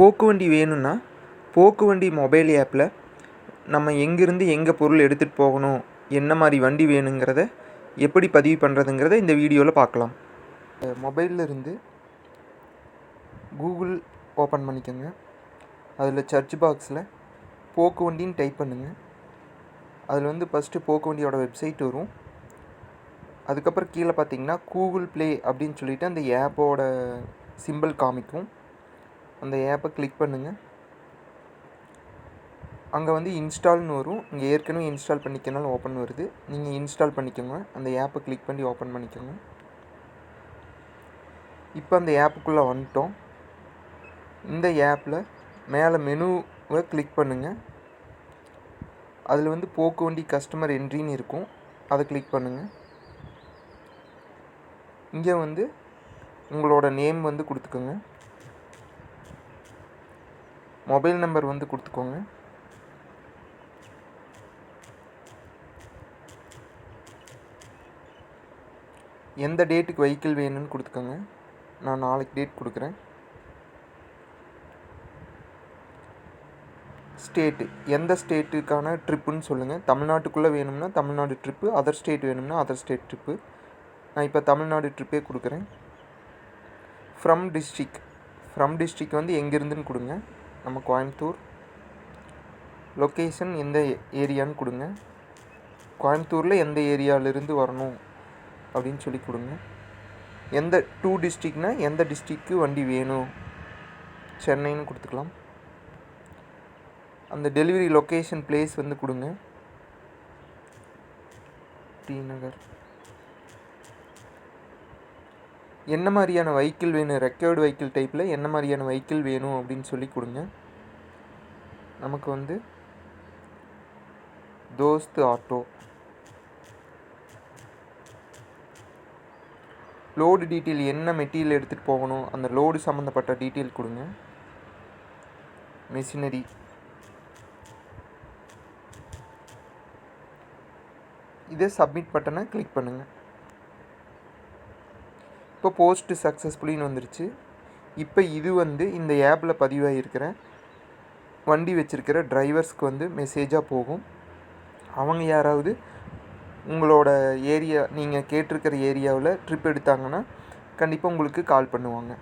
போக்கு வண்டி வேணும்னா போக்கு வண்டி மொபைல் ஆப்பில் நம்ம எங்கேருந்து எங்கே பொருள் எடுத்துகிட்டு போகணும் என்ன மாதிரி வண்டி வேணுங்கிறத எப்படி பதிவு பண்ணுறதுங்கிறத இந்த வீடியோவில் பார்க்கலாம். மொபைலில் இருந்து கூகுள் ஓப்பன் பண்ணிக்கோங்க. அதில் சர்ச் பாக்ஸில் போக்கு வண்டின்னு டைப் பண்ணுங்கள் அதில் வந்து ஃபஸ்ட்டு போக்கு வண்டியோட வெப்சைட் வரும். அதுக்கப்புறம் கீழே பார்த்தீங்கன்னா கூகுள் ப்ளே அப்படின்னு சொல்லிட்டு அந்த ஆப்போட சிம்பிள் காமிக்கும். அந்த ஆப்பை கிளிக் பண்ணுங்கள் அங்கே வந்து இன்ஸ்டால்னு வரும். இங்கே ஏற்கனவே இன்ஸ்டால் பண்ணிக்கனாலும் ஓப்பன் வருது. நீங்கள் இன்ஸ்டால் பண்ணிக்கோங்க. அந்த ஆப்பை கிளிக் பண்ணி ஓப்பன் பண்ணிக்கோங்க. இப்போ அந்த ஆப்புக்குள்ளே வந்துட்டோம். இந்த ஆப்பில் மேலே மெனுவை கிளிக் பண்ணுங்கள் அதில் வந்து போக்கு வண்டி கஸ்டமர் என்ட்ரின்னு இருக்கும். அதை கிளிக் பண்ணுங்கள் இங்கே வந்து உங்களோட நேம் வந்து கொடுத்துக்கோங்க. மொபைல் நம்பர் வந்து கொடுத்துக்கோங்க. எந்த டேட்டுக்கு வெஹிக்கிள் வேணும்னு கொடுத்துக்கோங்க. நான் நாளைக்கு டேட் கொடுக்குறேன். ஸ்டேட்டு எந்த ஸ்டேட்டுக்கான ட்ரிப்புன்னு சொல்லுங்கள் தமிழ்நாட்டுக்குள்ளே வேணும்னா தமிழ்நாடு ட்ரிப்பு அதர் ஸ்டேட் வேணும்னா அதர் ஸ்டேட் ட்ரிப்பு. நான் இப்போ தமிழ்நாடு ட்ரிப்பே கொடுக்குறேன். ஃப்ரம் டிஸ்ட்ரிக் ஃப்ரம் டிஸ்ட்ரிக் வந்து எங்கேருந்துன்னு கொடுங்க. நம்ம கோயம்புத்தூர். லொக்கேஷன் எந்த ஏரியான்னு கொடுங்க. கோயம்புத்தூரில் எந்த ஏரியாவிலேருந்து வரணும் அப்படின்னு சொல்லி கொடுங்க. எந்த டூ டிஸ்ட்ரிக்னால் எந்த டிஸ்ட்ரிக்கு வண்டி வேணும்? சென்னைன்னு கொடுத்துக்கலாம். அந்த டெலிவரி லொக்கேஷன் பிளேஸ் வந்து கொடுங்க. டி நகர். என்ன மாதிரியான வெஹிக்கிள் வேணும்? ரெக்கர்டு வெஹிக்கிள் டைப்பில் என்ன மாதிரியான வெஹிக்கிள் வேணும் அப்படின்னு சொல்லி கொடுங்க. நமக்கு வந்து தோஸ்த் ஆட்டோ. லோடு டீட்டெயில் என்ன மெட்டீரியல் எடுத்துகிட்டு போகணும்? அந்த லோடு சம்மந்தப்பட்ட டீட்டெயில் கொடுங்க. மெஷினரி இதை சப்மிட் பட்டனை கிளிக் பண்ணுங்கள் இப்போ போஸ்ட்டு சக்ஸஸ்ஃபுல்லின்னு வந்துருச்சு. இப்போ இது வந்து இந்த ஆப்பில் பதிவாகிருக்கிற வண்டி வச்சுருக்கிற டிரைவர்ஸ்க்கு வந்து மெசேஜாக போகும். அவங்க யாராவது உங்களோட ஏரியா நீங்கள் கேட்டிருக்கிற ஏரியாவில் ட்ரிப் எடுத்தாங்கன்னா கண்டிப்பாக உங்களுக்கு கால் பண்ணுவாங்க.